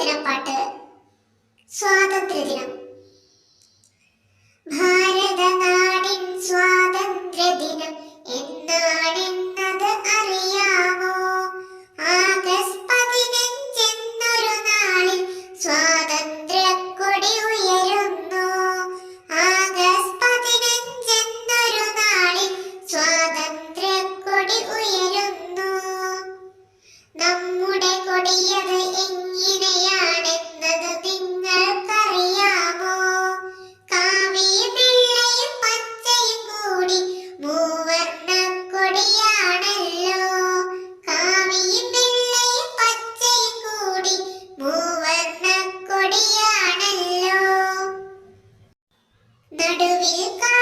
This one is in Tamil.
தின பாட்டு. சுவாதந்திர தினம். You go.